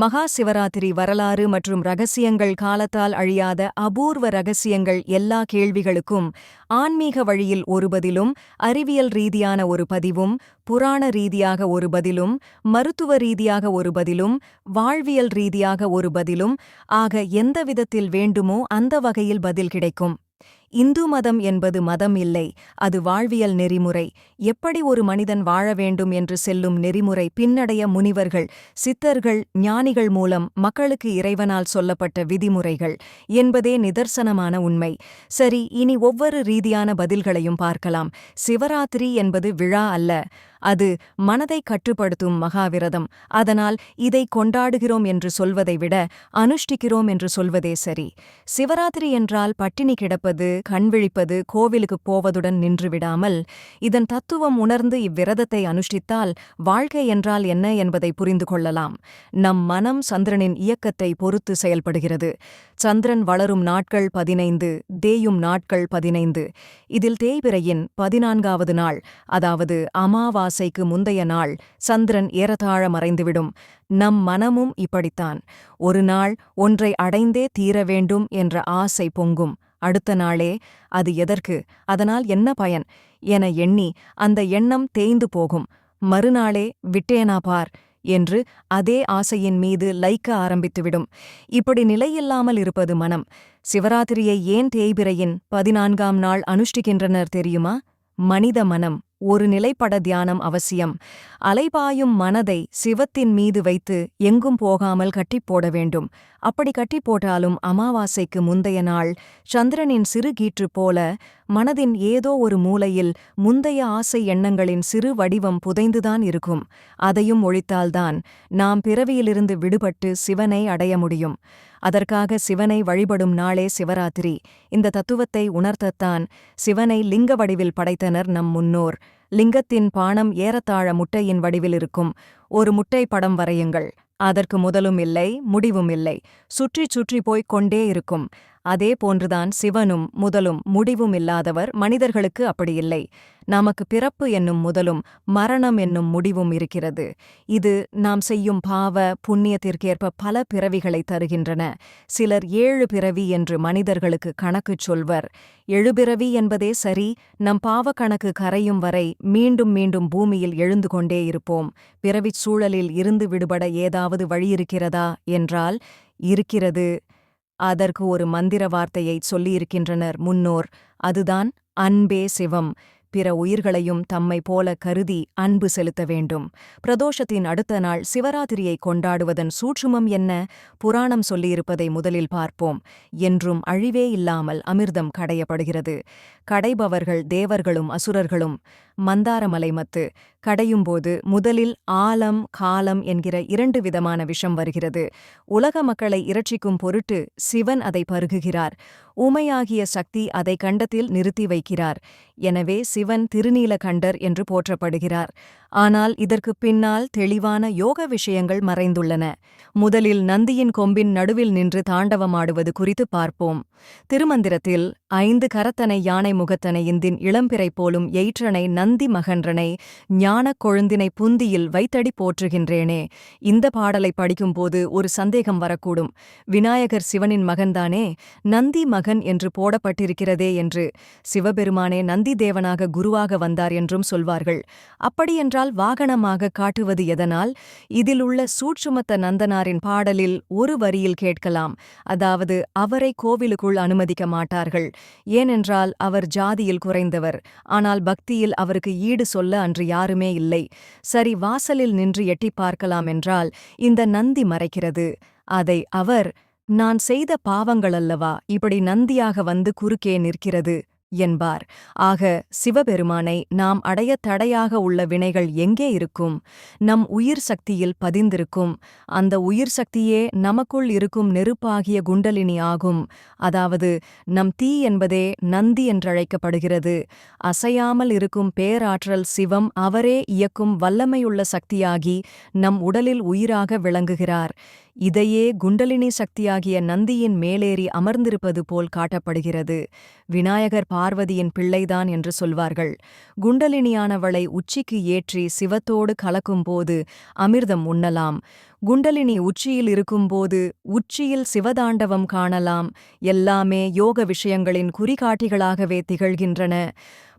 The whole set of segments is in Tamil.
மகா சிவராத்திரி வரலாறு மற்றும் ரகசியங்கள் காலத்தால் அழியாத அபூர்வ ரகசியங்கள் எல்லா கேள்விகளுக்கும் ஆன்மீக வழியில் ஒரு பதிலும் அறிவியல் ரீதியான ஒரு பதிவும் புராண ரீதியாக ஒரு பதிலும் மருத்துவ ரீதியாக ஒரு பதிலும் வாழ்வியல் ரீதியாக ஒரு பதிலும் ஆக எந்த விதத்தில் வேண்டுமோ அந்த வகையில் பதில் கிடைக்கும். இந்து மதம் என்பது மதம் இல்லை அது வாழ்வியல் நெறிமுறை. எப்படி ஒரு மனிதன் வாழ வேண்டும் என்று செல்லும் நெறிமுறை பின்னடைய முனிவர்கள் சித்தர்கள் ஞானிகள் மூலம் மக்களுக்கு இறைவனால் சொல்லப்பட்ட விதிமுறைகள் என்பதே நிதர்சனமான உண்மை. சரி இனி ஒவ்வொரு ரீதியான பதில்களையும் பார்க்கலாம். சிவராத்திரி என்பது விழா அல்ல அது மனதை கட்டுப்படுத்தும் மகாவிரதம். அதனால் இதை கொண்டாடுகிறோம் என்று சொல்வதை விட அனுஷ்டிக்கிறோம் என்று சொல்வதே சரி. சிவராத்திரி என்றால் பட்டினி கிடப்பது கண்விழிப்பது கோவிலுக்குப் போவதுடன் நின்றுவிடாமல் இதன் தத்துவம் உணர்ந்து இவ்விரதத்தை அனுஷ்டித்தால் வாழ்க்கை என்றால் என்ன என்பதை புரிந்து கொள்ளலாம். நம் மனம் சந்திரனின் இயக்கத்தை பொறுத்து செயல்படுகிறது. சந்திரன் வளரும் நாட்கள் பதினைந்து தேயும் நாட்கள் பதினைந்து. இதில் தேய்பிரையின் பதினான்காவது நாள் அதாவது அமாவாசைக்கு முந்தைய நாள் சந்திரன் ஏறத்தாழ மறைந்துவிடும். நம் மனமும் இப்படித்தான். ஒரு நாள் ஒன்றை அடைந்தே தீர வேண்டும் என்ற ஆசை பொங்கும். அடுத்த நாளே அது எதற்கு? அதனால் என்ன பயன்? என எண்ணி அந்த எண்ணம் தேய்ந்து போகும். மறுநாளே விட்டேனா பார் என்று அதே ஆசையின் மீது லைக்க ஆரம்பித்துவிடும். இப்படி நிலையில்லாமல் இருப்பது மனம். சிவராத்திரியை ஏன் தேய்பிரையின் பதினான்காம் நாள் அனுஷ்டிக்கின்றனர் தெரியுமா? மனித மனம். ஒரு நிலைப்பட தியானம் அவசியம். அலைபாயும் மனதை சிவத்தின் மீது வைத்து எங்கும் போகாமல் கட்டிப் போட வேண்டும். அப்படி கட்டிப் போட்டாலும் அமாவாசைக்கு முந்தைய நாள் சந்திரனின் சிறு கீற்று போல மனதின் ஏதோ ஒரு மூலையில் முந்தைய ஆசை எண்ணங்களின் சிறு வடிவம் புதைந்துதான் இருக்கும். அதையும் ஒழித்தால்தான் நாம் பிறவியிலிருந்து விடுபட்டு சிவனை அடைய முடியும். அதற்காக சிவனை வழிபடும் நாளே சிவராத்திரி. இந்த தத்துவத்தை உணர்த்தத்தான் சிவனை லிங்க வடிவில் படைத்தனர் நம் முன்னோர். லிங்கத்தின் பானம் ஏறத்தாழ முட்டையின் வடிவில் இருக்கும். ஒரு முட்டை படம் வரையுங்கள். அதற்கு முதலும் இல்லை முடிவும் இல்லை. சுற்றிச் சுற்றி போய்க் கொண்டே இருக்கும். அதே போன்றுதான் சிவனும் முதலும் முடிவும் இல்லாதவர் மனிதர்களுக்கு அப்படியில்லை நமக்கு பிறப்பு என்னும் முதலும் மரணம் என்னும் முடிவும் இருக்கிறது. இது நாம் செய்யும் பாவ புண்ணியத்திற்கேற்ப பல பிறவிகளை தருகின்றன. சிலர் ஏழு பிறவி என்று மனிதர்களுக்கு கணக்குச் சொல்வர். எழுபிறவி என்பதே சரி நம் பாவ கணக்கு கரையும் வரை மீண்டும் மீண்டும் பூமியில் எழுந்து கொண்டே இருப்போம். பிறவிச் சூழலில் இருந்து விடுபட ஏதாவது வழியிருக்கிறதா என்றால் இருக்கிறது. அதற்கு ஒரு மந்திர வார்த்தையை சொல்லியிருக்கின்றனர் முன்னோர். அதுதான் அன்பே சிவம். பிற உயிர்களையும் தம்மை போல கருதி அன்பு செலுத்த வேண்டும். பிரதோஷத்தின் அடுத்த நாள் சிவராத்திரியை கொண்டாடுவதன் சூட்சுமம் என்ன? புராணம் சொல்லியிருப்பதை முதலில் பார்ப்போம். என்றும் அழிவே இல்லாமல் அமிர்தம் கடையப்படுகிறது. கடைபவர்கள் தேவர்களும் அசுரர்களும் மந்தாரமலை மத்து கடையும்போது முதலில் ஆலம் காலம் என்கிற இரண்டு விதமான விஷம் வருகிறது. உலக மக்களை இரட்சிக்கும் பொருட்டு சிவன் அதை பருகுகிறார். உமையாகிய சக்தி அதை கண்டத்தில் நிறுத்தி வைக்கிறார். எனவே சிவன் திருநீலகண்டர் என்று போற்றப்படுகிறார். ஆனால் இதற்குப் பின்னால் தெளிவான யோக விஷயங்கள் மறைந்துள்ளன. முதலில் நந்தியின் கொம்பின் நடுவில் நின்று தாண்டவமாடுவது குறித்து பார்ப்போம். திருமந்திரத்தில் ஐந்து கரத்தனை யானை முகத்தனை இந்தின் இளம்பிறை போலும் எயிற்றனை நந்தி மகன்றனை ஞானக் கொழுந்தினை புந்தியில் வைத்தடி போற்றுகின்றேனே. இந்த பாடலை படிக்கும்போது ஒரு சந்தேகம் வரக்கூடும். விநாயகர் சிவனின் மகன்தானே? நந்தி மகன் என்று போடப்பட்டிருக்கிறதே என்று சிவபெருமானே நந்தி தேவனாக குருவாக வந்தார் என்றும் சொல்வார்கள். அப்படியென்றால் வாகனமாக காட்டுவது எதனால்? இதில் உள்ள சூட்சுமத்த நந்தனாரின் பாடலில் ஒரு வரியில் கேட்கலாம். அதாவது அவரை கோவிலுக்குள் அனுமதிக்க மாட்டார்கள். ஏனென்றால் அவர் ஜாதியில் குறைந்தவர். ஆனால் பக்தியில் அவருக்கு ஈடு சொல்ல அன்று யாருமே இல்லை. சரி வாசலில் நின்று எட்டிப் பார்க்கலாம் என்றால் இந்த நந்தி மறைக்கிறது. அதை அவர் நான் செய்த பாவங்களல்லவா இப்படி நந்தியாக வந்து குறுக்கே நிற்கிறது. என்பார். ஆக சிவபெருமானை நாம் அடைய தடையாக உள்ள வினைகள் எங்கே இருக்கும்? நம் உயிர் சக்தியில் பதிந்திருக்கும். அந்த உயிர் சக்தியே நமக்குள் இருக்கும் நெருப்பாகிய குண்டலினி ஆகும். அதாவது நம் தீ என்பதே நந்தி என்றழைக்கப்படுகிறது. அசையாமல் இருக்கும் பேராற்றல் சிவம் அவரே இயக்கும் வல்லமையுள்ள சக்தியாகி நம் உடலில் உயிராக விளங்குகிறார். இதையே குண்டலினி சக்தியாகிய நந்தியின் மேலேறி அமர்ந்திருப்பது போல் காட்டப்படுகிறது. விநாயகர் பார்வதியின் பிள்ளைதான் என்று சொல்வார்கள். குண்டலினியானவளை உச்சிக்கு ஏற்றி சிவத்தோடு கலக்கும்போது அமிர்தம் உண்ணலாம். குண்டலினி உச்சியில் இருக்கும்போது உச்சியில் சிவதாண்டவம் காணலாம். எல்லாமே யோக விஷயங்களின் குறிகாட்டிகளாகவே திகழ்கின்றன.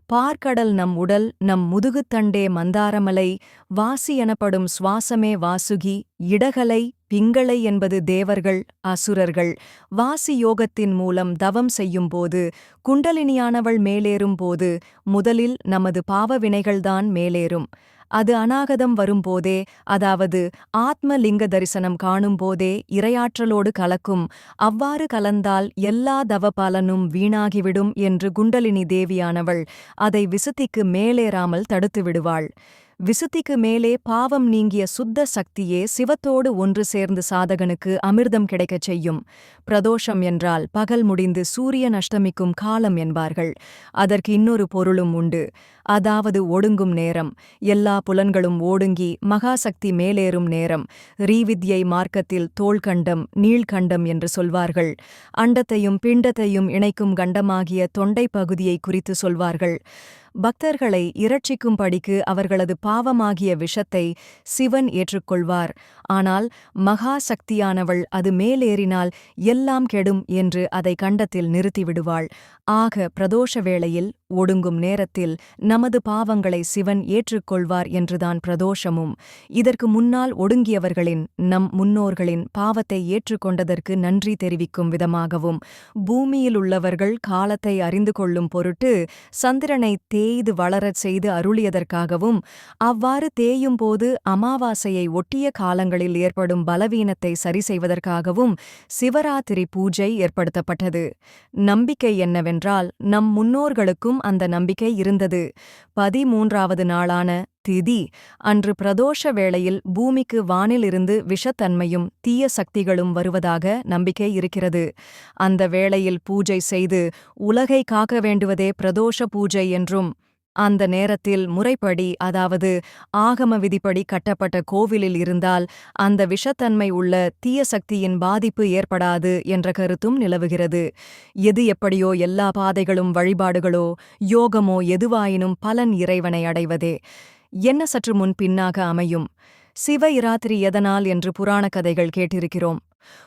பார்க்கடல் நம் உடல் நம் முதுகுத்தண்டே மந்தாரமலை வாசி எனப்படும் சுவாசமே வாசுகி இடகலை பிங்களை என்பது தேவர்கள் அசுரர்கள். வாசி யோகத்தின் மூலம் தவம் செய்யும்போது குண்டலினியானவள் மேலேறும்போது முதலில் நமது பாவவினைகள்தான் மேலேறும். அது அநாகதம் வரும்போதே அதாவது ஆத்ம லிங்க தரிசனம் காணும்போதே இரையாற்றலோடு கலக்கும் அவ்வாறு கலந்தால் எல்லா தவபலனும் வீணாகிவிடும் என்று குண்டலினி தேவியானவள் அதை விசுத்திக்கு மேலேறாமல் தடுத்து விடுவாள். விசுத்திக்கு மேலே பாவம் நீங்கிய சுத்த சக்தியே சிவத்தோடு ஒன்று சேர்ந்து சாதகனுக்கு அமிர்தம் கிடைக்கச் செய்யும். பிரதோஷம் என்றால் பகல் முடிந்து சூரியன் அஷ்டமிக்கும் காலம் என்பார்கள். அதற்கு இன்னொரு பொருளும் உண்டு. அதாவது ஒடுங்கும் நேரம். எல்லா புலன்களும் ஓடுங்கி மகாசக்தி மேலேறும் நேரம். ரீவித்யை மார்க்கத்தில் தோள்கண்டம் நீள்கண்டம் என்று சொல்வார்கள். அண்டத்தையும் பிண்டத்தையும் இணைக்கும் கண்டமாகிய தொண்டை பகுதியை குறித்து சொல்வார்கள். பக்தர்களை இரட்சிக்கும்படிக்கு அவர்களது பாவமாகிய விஷத்தை சிவன் ஏற்றுக்கொள்வார். ஆனால் மகா சக்தியானவள் அது மேலேறினால் எல்லாம் கெடும் என்று அதை கண்டத்தில் நிறுத்திவிடுவாள். ஆக பிரதோஷ வேளையில் ஒடுங்கும் நேரத்தில் நமது பாவங்களை சிவன் ஏற்றுக்கொள்வார் என்றுதான் பிரதோஷமும். இதற்கு முன்னால் ஒடுங்கியவர்களின் நம் முன்னோர்களின் பாவத்தை ஏற்றுக்கொண்டதற்கு நன்றி தெரிவிக்கும் விதமாகவும் பூமியில் உள்ளவர்கள் காலத்தை அறிந்து கொள்ளும் பொருட்டு சந்திரனை தேய்து வளரச் செய்து அருளியதற்காகவும் அவ்வாறு தேயும் போது அமாவாசையை ஒட்டிய காலங்களில் ஏற்படும் பலவீனத்தை சரி செய்வதற்காகவும் சிவராத்திரி பூஜை ஏற்படுத்தப்பட்டது. நம்பிக்கை என்னவென்றால் நம் முன்னோர்களுக்கும் அந்த நம்பிக்கை இருந்தது. பதிமூன்றாவது நாளான திதி அன்று பிரதோஷ வேளையில் பூமிக்கு வானிலிருந்து விஷத்தன்மையும் தீய சக்திகளும் வருவதாக நம்பிக்கை இருக்கிறது. அந்த வேளையில் பூஜை செய்து உலகை காக்க வேண்டுவதே பிரதோஷ பூஜை என்றும் அந்த நேரத்தில் முறைப்படி அதாவது ஆகம விதிப்படி கட்டப்பட்ட கோவிலில் இருந்தால் அந்த விஷத்தன்மை உள்ள தீய சக்தியின் பாதிப்பு ஏற்படாது என்ற கருத்தும் நிலவுகிறது. எது எப்படியோ எல்லா பாதைகளும் வழிபாடுகளோ யோகமோ எதுவாயினும் பலன் இறைவனை அடைவதே. என்ன சற்று முன் பின்னாக அமையும். சிவ இராத்திரி எதனால் என்று புராணக் கதைகள் கேட்டிருக்கிறோம்.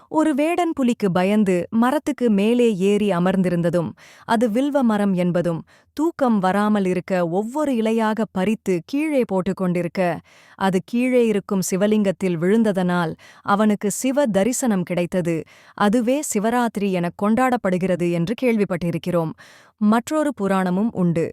ஒரு வேடன் புலிக்கு பயந்து மரத்துக்கு மேலே ஏறி அமர்ந்திருந்ததும் அது வில்வ மரம் என்பதும் தூக்கம் வராமல் இருக்க ஒவ்வொரு இலையாக பறித்து கீழே போட்டுக்கொண்டிருக்க அது கீழே இருக்கும் சிவலிங்கத்தில் விழுந்ததனால் அவனுக்கு சிவ தரிசனம் கிடைத்தது. அதுவே சிவராத்திரி எனக் கொண்டாடப்படுகிறது என்று கேள்விப்பட்டிருக்கிறோம். மற்றொரு புராணமும் உண்டு.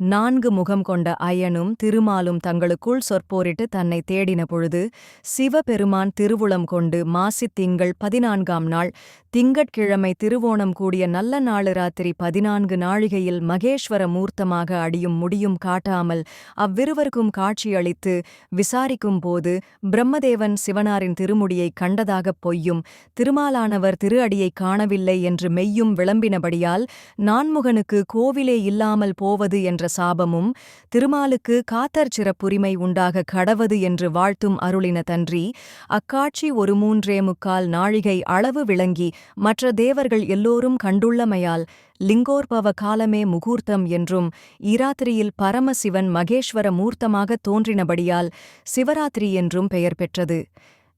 நான்கு முகம் கொண்ட ஐயனும் திருமாலும் தங்களுக்குள் சொற்போரிட்டு தன்னை தேடின பொழுது சிவபெருமான் திருவுளம் கொண்டு மாசித் திங்கள் பதினான்காம் நாள் திங்கட்கிழமை திருவோணம் கூடிய நல்ல நாளு ராத்திரி பதினான்கு நாழிகையில் மகேஸ்வர மூர்த்தமாக அடியும் முடியும் காட்டாமல் அவ்விருவருக்கும் காட்சியளித்து விசாரிக்கும் போது பிரம்மதேவன் சிவனாரின் திருமுடியைக் கண்டதாகப் பொய்யும் திருமாலானவர் திரு அடியைக் காணவில்லை என்று மெய்யும் விளம்பினபடியால் நான்முகனுக்கு கோவிலே இல்லாமல் போவது என்ற சாபமும் திருமாலுக்கு காத்தர் சிறப்புரிமை உண்டாக கடவது என்று வாழ்த்தும் அருளின தன்றி அக்காட்சி ஒரு மூன்றே முக்கால் நாழிகை அளவு விளங்கி மற்ற தேவர்கள் எல்லோரும் கண்டுள்ளமையால் லிங்கோற்பவ காலமே முகூர்த்தம் என்றும் இராத்திரியில் பரமசிவன் மகேஸ்வர மூர்த்தமாக தோன்றினபடியால் சிவராத்திரி என்றும் பெயர் பெற்றது.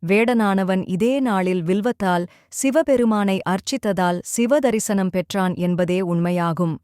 வேடனானவன் இதே நாளில் வில்வத்தால் சிவபெருமானை அர்ச்சித்ததால் சிவதரிசனம் பெற்றான் என்பதே உண்மையாகும்.